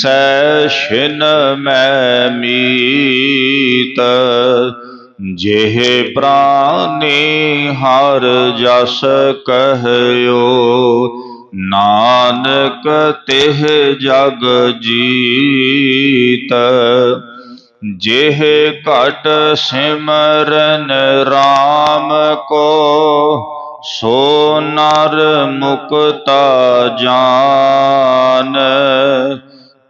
Session ਛਿਨ ਮੈਂ ਮੀਤ, ਜਿਹ ਪ੍ਰਾਨੀ ਹਰ ਜਸ ਕਹਿਓ। ਨਾਨਕ ਤਿਹ ਜਗ ਜੀਤ, ਜਿਹ ਘਟ ਸਿਮਰਨ RAM ਕੋ, ਸੋ ਨਰ ਮੁਕਤਾ ਜਾਨ।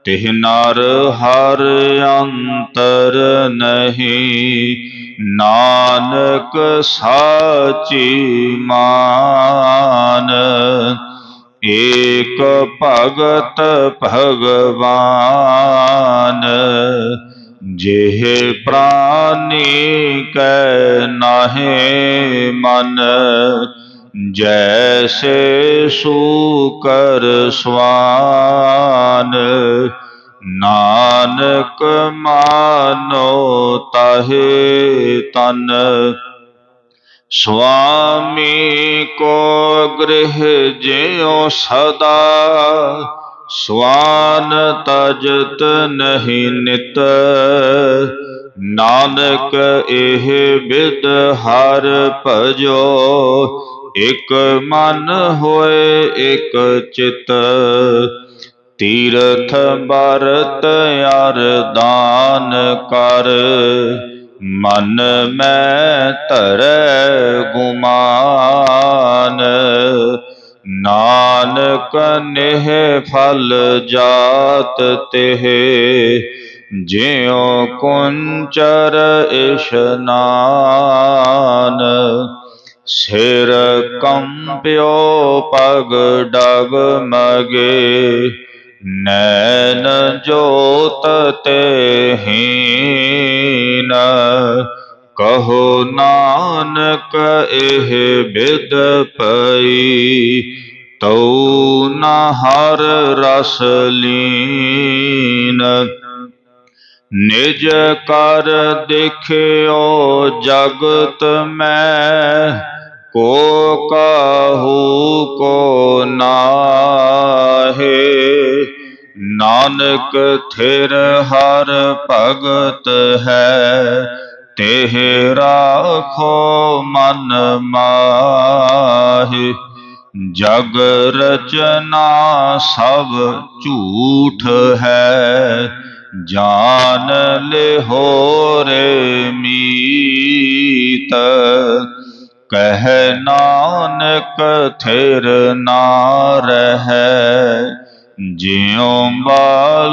ਤਿਹ ਨਰ ਹਰ ਅੰਤਰ ਨਹੀਂ, ਨਾਨਕ ਸਾਚੀ ਮਾਨ। ਏਕ ਭਗਤ ਭਗਵਾਨ, ਜਿਹ ਪ੍ਰਾਨੀ ਕੈ ਨਾਹੇ ਮਨ। ਜੈਸੇ ਸੂਕਰ ਸਵਾਨ ਨਾਨਕ ਮਾਨੋ ਤਹੇ ਤਨ ਸੁਆਮੀ ਕੋ ਗ੍ਰਹਿ ਜਿਉ ਸਦਾ ਸਵਾਨ ਤਜਤ ਨਹੀਂ ਨਿਤ ਨਾਨਕ ਇਹ ਬਿਦ ਹਰ ਭਜੋ ਇਕ ਮਨ ਹੋਏ, ਇਕ ਚਿਤ। ਤੀਰਥ ਬਰਤ ਅਰਦਾਨ ਕਰ। ਮਨ ਮੈਂ ਧਰੈ ਗੁਮਾਨ। ਨਾਨਕ ਨਿਹ ਫਲ ਜਾਤ ਤਿਹ। ਜਿਉ ਕੁੰਚਰ ਇਸ਼ਨਾਨ ਸਿਰ ਕੰਪਿਓ ਪਗ ਡਗ ਮਗੇ, ਨੈਣ ਜੋਤ ਤੇ ਹੀਨ। ਕਹੋ ਨਾਨਕ ਇਹ ਬਿਦ ਪਈ, ਤਉ ਨ ਹਰ ਰਸ ਲੀਨ। ਨਿਜ ਕਰ ਦੇਖਿਓ ਜਗਤ ਮੈਂ ਕੋ ਕਾਹੂ ਕੋ ਨਾਹੇ, ਨਾਨਕ ਥਿਰ ਹਰ ਭਗਤ ਹੈ, ਤਿਹ ਰਾਖੋ ਮਨ ਮਾਹਿ। ਜਗ ਰਚਨਾ ਸਭ ਝੂਠ ਹੈ, ਜਾਨ ਲਿਹੋ ਰੇ ਮੀਤ। ਕਹਿ ਨਾਨਕ ਥਿਰ ਨਾ ਰਹੈ ਜਿਉ ਬਾਲ